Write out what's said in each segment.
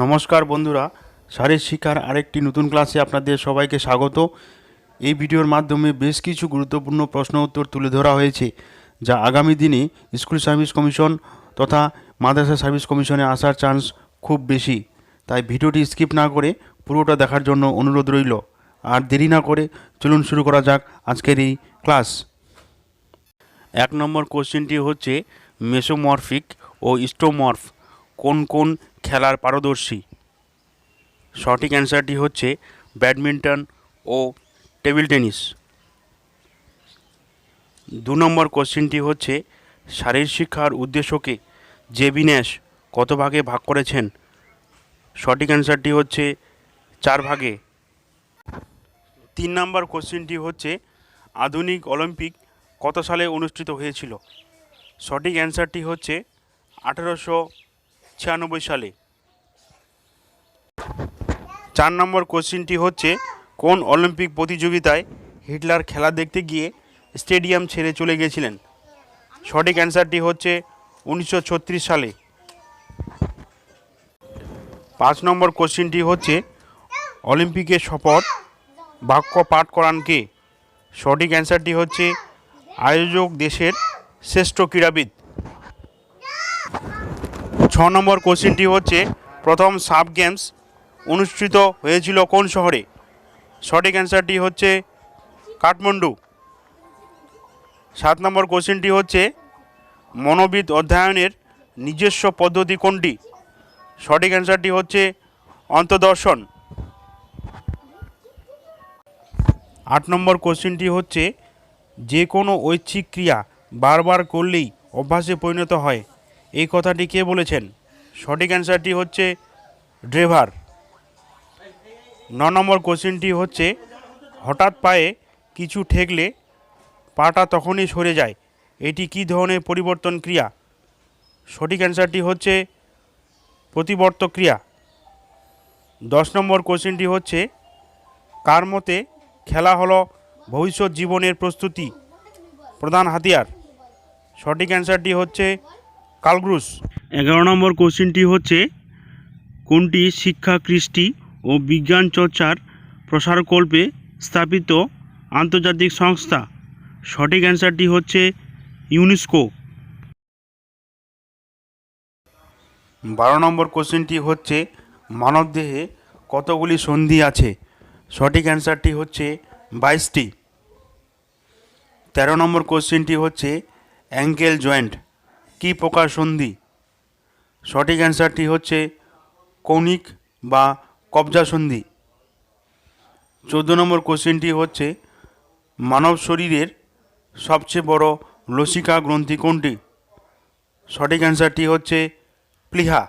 নমস্কার বন্ধুরা শারীর শিক্ষার আরেকটি নতুন ক্লাসে আপনাদের সবাইকে স্বাগত। এই ভিডিওর মাধ্যমে বেশ কিছু গুরুত্বপূর্ণ প্রশ্ন উত্তর তুলে ধরা হয়েছে, যা আগামী দিনে স্কুল সার্ভিস কমিশন তথা মাদ্রাসা সার্ভিস কমিশনে আসার চান্স খুব বেশি। তাই ভিডিওটি স্কিপ না করে পুরোটা দেখার জন্য অনুরোধ রইল। আর দেরি না করে চলুন শুরু করা যাক আজকের এই ক্লাস। এক নম্বর কোশ্চেনটি হচ্ছে মেসোমরফিক ও স্টোমরফ কোন কোন খেলার পারদর্শী? সঠিক অ্যান্সারটি হচ্ছে ব্যাডমিন্টন ও টেবিল টেনিস। দু নম্বর কোশ্চেনটি হচ্ছে শারীর শিক্ষার উদ্দেশ্যকে জেবি ন্যাশ কত ভাগে ভাগ করেছেন? সঠিক অ্যান্সারটি হচ্ছে চার ভাগে। তিন নম্বর কোশ্চেনটি হচ্ছে, আধুনিক অলিম্পিক কত সালে অনুষ্ঠিত হয়েছিল? সঠিক অ্যান্সারটি হচ্ছে আঠেরোশো ছিয়ানব্বই সালে। চার নম্বর কোশ্চেনটি হচ্ছে, কোন অলিম্পিক প্রতিযোগিতায় হিটলার খেলা দেখতে গিয়ে স্টেডিয়াম ছেড়ে চলে গিয়েছিলেন সঠিক অ্যান্সারটি হচ্ছে উনিশশো ছত্রিশ সালে। পাঁচ নম্বর কোশ্চেনটি হচ্ছে অলিম্পিকের শপথ বাক্য পাঠ করান কে? সঠিক অ্যান্সারটি হচ্ছে, আয়োজক দেশের শ্রেষ্ঠ ক্রীড়াবিদ। ছ নম্বর কোশ্চেনটি হচ্ছে, প্রথম সাব গেমস অনুষ্ঠিত হয়েছিল কোন শহরে? সঠিক অ্যান্সারটি হচ্ছে কাঠমান্ডু। সাত নম্বর কোশ্চেনটি হচ্ছে, মনোবিদ অধ্যয়নের নিজস্ব পদ্ধতি কোনটি? সঠিক অ্যান্সারটি হচ্ছে অন্তদর্শন। আট নম্বর কোশ্চেনটি হচ্ছে, যে কোনো ঐচ্ছিক ক্রিয়া বারবার করলেই অভ্যাসে পরিণত হয়। এই কথাটি কে বলেছেন? সঠিক অ্যান্সারটি হচ্ছে ড্রাইভার ন নম্বর কোশ্চেনটি হচ্ছে, হঠাৎ পায়ে কিছু ঠেকলে পাটা তখনই সরে যায়। এটি কী ধরনের পরিবর্তন ক্রিয়া? সঠিক অ্যান্সারটি হচ্ছে প্রতিবর্ত ক্রিয়া। দশ নম্বর কোশ্চেনটি হচ্ছে, কার মতে খেলা হলো ভবিষ্যৎ জীবনের প্রস্তুতি? প্রধান হাতিয়ার। সঠিক অ্যান্সারটি হচ্ছে কালগ্রুস। এগারো নম্বর কোশ্চেনটি হচ্ছে কোনটি শিক্ষা কৃষ্টি ও বিজ্ঞান চর্চার প্রসারকল্পে স্থাপিত আন্তর্জাতিক সংস্থা? সঠিক অ্যান্সারটি হচ্ছে ইউনেস্কো। বারো নম্বর কোশ্চেনটি হচ্ছে মানবদেহে কতগুলি সন্ধি আছে? সঠিক অ্যান্সারটি হচ্ছে বাইশটি। তেরো নম্বর কোশ্চেনটি হচ্ছে অ্যাঙ্কেল জয়েন্ট। কী প্রকার সন্ধি? সঠিক অ্যান্সারটি হচ্ছে কৌণিক বা কবজা সন্ধি। চোদ্দ নম্বর কোশ্চেনটি হচ্ছে মানব শরীরের সবচেয়ে বড় লসিকা গ্রন্থি কোনটি? সঠিক অ্যান্সারটি হচ্ছে প্লিহা।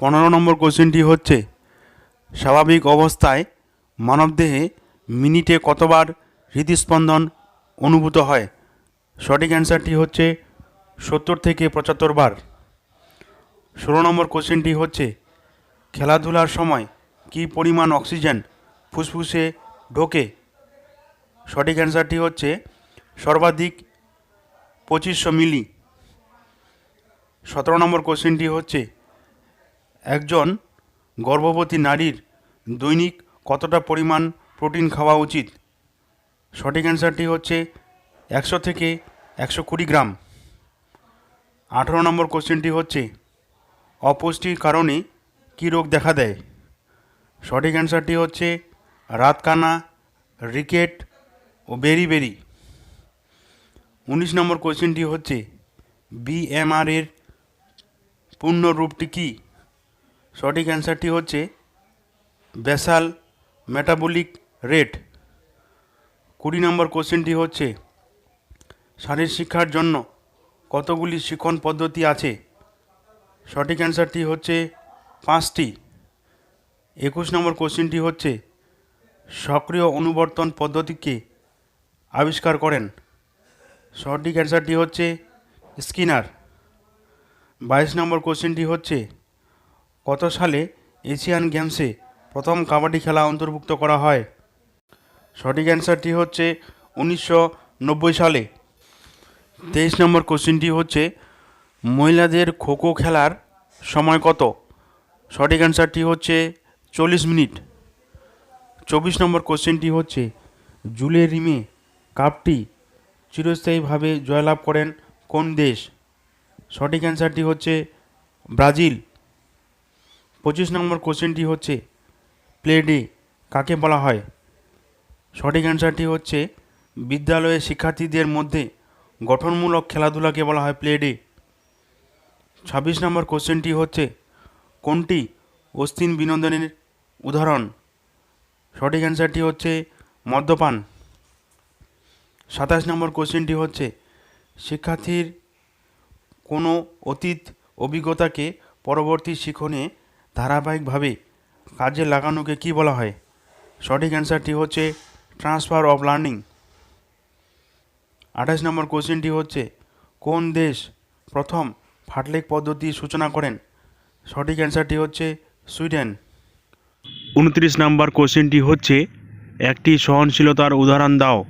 পনেরো নম্বর কোশ্চেনটি হচ্ছে স্বাভাবিক অবস্থায় মানবদেহে মিনিটে কতবার হৃদস্পন্দন অনুভূত হয়? সঠিক অ্যান্সারটি হচ্ছে সত্তর থেকে পঁচাত্তর বার। ষোলো নম্বর কোশ্চেনটি হচ্ছে, খেলাধুলার সময় কী পরিমাণ অক্সিজেন ফুসফুসে ঢোকে? সঠিক অ্যান্সারটি হচ্ছে সর্বাধিক পঁচিশশো মিলি। সতেরো নম্বর কোশ্চেনটি হচ্ছে, একজন গর্ভবতী নারীর দৈনিক কতটা পরিমাণ প্রোটিন খাওয়া উচিত? সঠিক অ্যান্সারটি হচ্ছে একশো থেকে একশো কুড়ি গ্রাম। আঠেরো নম্বর কোশ্চেনটি হচ্ছে, অপুষ্টির কারণে কী রোগ দেখা দেয়? সঠিক অ্যান্সারটি হচ্ছে রাতকানা, রিকেট ও বেরি বেরি। উনিশ নম্বর কোশ্চেনটি হচ্ছে, বিএমআর এর পূর্ণ রূপটি কী? সঠিক অ্যান্সারটি হচ্ছে, বেসাল মেটাবলিক রেট। কুড়ি নম্বর কোশ্চেনটি হচ্ছে শারীর শিক্ষার জন্য কতগুলি শিক্ষণ পদ্ধতি আছে? সঠিক অ্যান্সারটি হচ্ছে পাঁচটি। একুশ নম্বর কোশ্চেনটি হচ্ছে, সক্রিয় অনুবর্তন পদ্ধতিকে আবিষ্কার করেন। সঠিক অ্যান্সারটি হচ্ছে স্কিনার। বাইশ নম্বর কোশ্চেনটি হচ্ছে, কত সালে এশিয়ান গেমসে প্রথম কাবাডি খেলা অন্তর্ভুক্ত করা হয়? সঠিক অ্যান্সারটি হচ্ছে উনিশশো নব্বই সালে। তেইশ নম্বর কোশ্চেনটি হচ্ছে, মহিলাদের খোখো খেলার সময় কত? সঠিক অ্যান্সারটি হচ্ছে চল্লিশ মিনিট। চব্বিশ নম্বর কোশ্চেনটি হচ্ছে জুলে রিমে কাপটি চিরস্থায়ীভাবে জয়লাভ করেন কোন দেশ? সঠিক অ্যান্সারটি হচ্ছে ব্রাজিল। পঁচিশ নম্বর কোশ্চেনটি হচ্ছে প্লে ডে কাকে বলা হয়? সঠিক অ্যান্সারটি হচ্ছে, বিদ্যালয়ের শিক্ষার্থীদের মধ্যে গঠনমূলক খেলাধুলাকে বলা হয় প্লে ডে ছাব্বিশ নম্বর কোশ্চেনটি হচ্ছে, কোনটি অস্থিন বিনোদনের উদাহরণ? সঠিক অ্যান্সারটি হচ্ছে মদ্যপান। সাতাশ নম্বর কোশ্চেনটি হচ্ছে, শিক্ষার্থীর কোনো অতীত অভিজ্ঞতাকে পরবর্তী শিখনে ধারাবাহিকভাবে কাজে লাগানোকে কি বলা হয়? সঠিক অ্যান্সারটি হচ্ছে, ট্রান্সফার অফ লার্নিং। আঠাশ নম্বর কোশ্চেনটি হচ্ছে কোন দেশ প্রথম ফাটলেক পদ্ধতির সূচনা করেন? সঠিক অ্যান্সারটি হচ্ছে সুইডেন। উনত্রিশ নম্বর কোশ্চেনটি হচ্ছে একটি সহনশীলতার উদাহরণ দাও।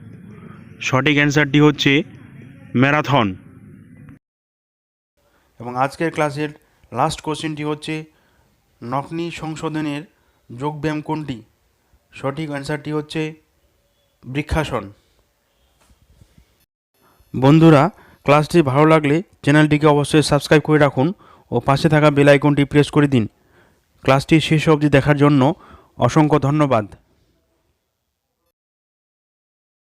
সঠিক অ্যান্সারটি হচ্ছে ম্যারাথন। এবং আজকের ক্লাসের লাস্ট কোশ্চেনটি হচ্ছে নকনি সংশোধনের যোগব্যায়াম কোনটি? সঠিক অ্যান্সারটি হচ্ছে বৃক্ষাসন। বন্ধুরা, ক্লাসটি ভালো লাগলে চ্যানেলটিকে অবশ্যই সাবস্ক্রাইব করে রাখুন ও পাশে থাকা বেল আইকনটি প্রেস করে দিন। ক্লাসটি শেষ অবধি দেখার জন্য অসংখ্য ধন্যবাদ।